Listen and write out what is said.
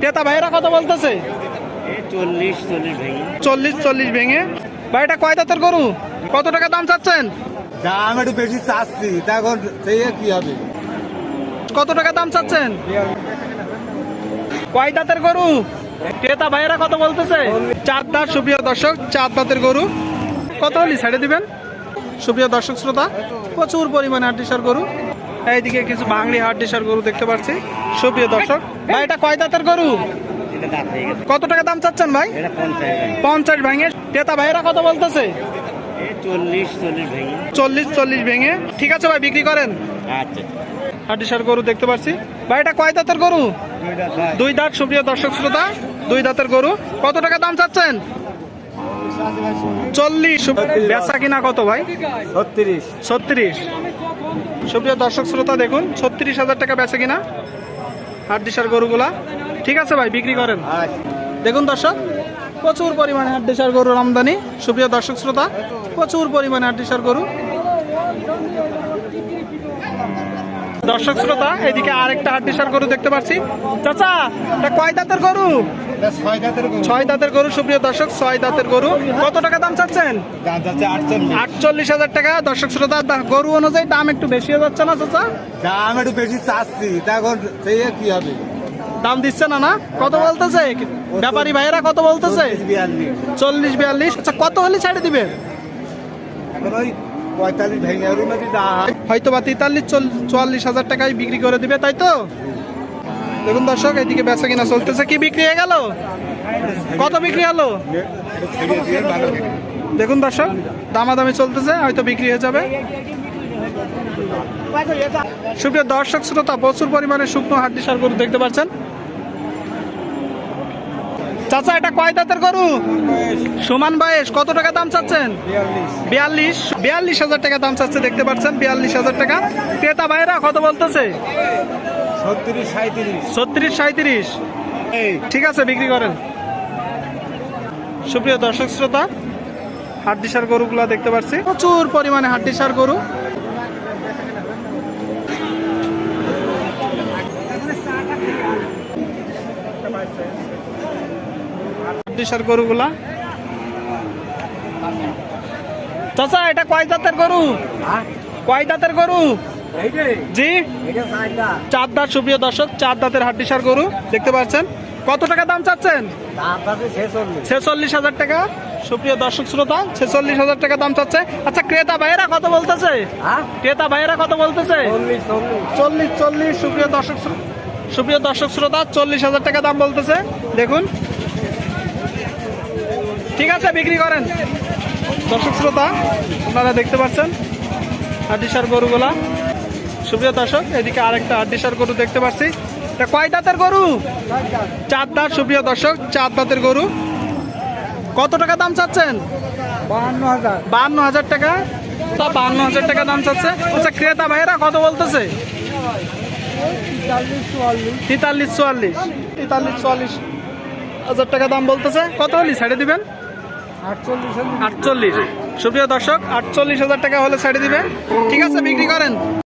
ক্রেতা ভাইরা কত বলতেছে? চল্লিশ চল্লিশ ভেঙে। ভাইটা কয় দাঁতের গরু? কত টাকা দাম চাচ্ছেন? দাম একটু বেশি চাচ্ছি তা এখন সেই কি হবে? কত টাকা দাম চাচ্ছেন? কয় দাঁতের গরু? ক্রেতা ভাইয়েরা কত বলতেছে। চার দাঁত সুপ্রিয় দর্শক চার দাঁতের গরু। কত হলি? ছেড়ে দিবেন? সুপ্রিয় দর্শক শ্রোতা প্রচুর পরিমাণে হাড্ডিসার গরু। এইদিকে কিছু বাংলি হাড্ডিসার গরু দেখতে পাচ্ছি। সুপ্রিয় দর্শক ভাই এটা কয় দাঁতের গরু? কত টাকা দাম চাচ্ছেন ভাই? পঞ্চাশ ভেঙে। ক্রেতা ভাইয়েরা কত বলতেছে? চল্লিশ চল্লিশ ভেঙে। ঠিক আছে ভাই বিক্রি করেন। আচ্ছা। হাড্ডিসার গরু দেখতে পাচ্ছি। ভাই এটা কয় দাঁতের গরু? দুই দাঁত সুপ্রিয় দর্শক শ্রোতা দুই দাঁতের গরু। কত টাকা দাম চাচ্ছেন? চল্লিশ। বেচা কিনা কত ভাই? ছত্রিশ। ছত্রিশ। সুপ্রিয় দর্শক শ্রোতা দেখুন ছত্রিশ হাজার টাকা বেচা কিনা। হাড্ডিসার গরুগুলা। ঠিক আছে ভাই বিক্রি করেন। দেখুন দর্শক প্রচুর পরিমাণে হাড্ডিসার গরুর আমদানি। সুপ্রিয় দর্শক শ্রোতা প্রচুর পরিমাণে হাড্ডিসার গরু। দর্শক শ্রোতা এদিকে আরেকটা হাড্ডিসার গরু দেখতে পাচ্ছি। চাচা এটা কয় দাঁতের গরু? ছয় দাঁতের গরু। সুপ্রিয় দর্শক ছয় দাঁতের গরু। কত টাকা দাম চাচ্ছেন? আটচল্লিশ। হাজার টাকা। দর্শক শ্রোতা গরু অনুযায়ী দাম একটু বেশি হয়ে যাচ্ছে না চাচা? দাম একটু বেশি চাচ্ছি। কি হবে? দাম দিচ্ছে না না? কত বলতেছে? ব্যাপারী ভাইয়েরা কত বলতেছে? চল্লিশ, বিয়াল্লিশ। আচ্ছা কত হলে ছেড়ে দিবে পঁয়তাল্লিশ ভেঙে হয়তো বা তেতাল্লিশ চুয়াল্লিশ হাজার টাকায় বিক্রি করে দিবে, তাই তো? দেখুন দর্শক, এদিকে বেচা কিনা চলতেছে, কি বিক্রি হয়ে গেল? কত বিক্রি হলো। দেখুন দর্শক, দামাদামি চলতেছে, হয়তো বিক্রি হয়ে যাবে। সুপ্রিয় দর্শক, শ্রোতা, প্রচুর পরিমাণে শুকনো হাড্ডি সার গরু দেখতে পাচ্ছেন। চাচা এটা কয় দাঁতের গরু? সমান বয়স কত টাকা দাম চাচ্ছেন? বিয়াল্লিশ। বিয়াল্লিশ। হাজার টাকা দাম চাচ্ছে দেখতে পাচ্ছেন বিয়াল্লিশ হাজার টাকা। ক্রেতা ভাইরা কত বলতেছে? ছত্রিশ সাঁত্রিশ ঠিক আছে বিক্রি করেন। সুপ্রিয় দর্শক শ্রোতা হাড্ডিসার গরুগুলা দেখতে পাচ্ছি। প্রচুর পরিমাণে হাড্ডিসার গরু। হাড্ডিসার গরুগুলা? চাচা এটা কয় জাতের গরু? কয় দাঁতের গরু? জি? চার দাঁত সুপ্রিয় দর্শক চার দাঁতের হাড্ডিসার গরু দেখতে পাচ্ছেন। কত টাকা দাম চাচ্ছেন? ছেচল্লিশ। হাজার টাকা। সুপ্রিয় দর্শক শ্রোতা ছেচল্লিশ হাজার টাকা দাম চাচ্ছে। আচ্ছা ক্রেতা ভাইয়েরা কত বলতেছে? ক্রেতা ভাইয়েরা কত বলতেছে? চল্লিশ চল্লিশ সুপ্রিয় দর্শক সুপ্রিয় দর্শক শ্রোতা চল্লিশ হাজার টাকা দাম বলতেছে। দেখুন ঠিক আছে বিক্রি করেন। দর্শক শ্রোতা আপনারা দেখতে পাচ্ছেন হাড্ডিসার গরুগুলা। সুপ্রিয় দর্শক এদিকে আরেকটা হাড্ডিসার গরু দেখতে পাচ্ছি। এটা কয় দাঁতের গরু? চার দাঁত সুপ্রিয় দর্শক চার দাঁতের গরু। কত টাকা দাম চাচ্ছেন? বাহান্ন হাজার। বান্ন হাজার টাকা। তা বান্ন হাজার টাকা দাম চাচ্ছে। আচ্ছা ক্রেতা ভাইয়েরা কত বলতেছে? তেতাল্লিশ চুয়াল্লিশ। তেতাল্লিশ চুয়াল্লিশ হাজার টাকা দাম বলতেছে। কত হলি? ছেড়ে দিবেন? আটচল্লিশ সুপ্রিয় দর্শক আটচল্লিশ হাজার টাকা হলে ছেড়ে দিবে। ঠিক আছে বিক্রি করেন।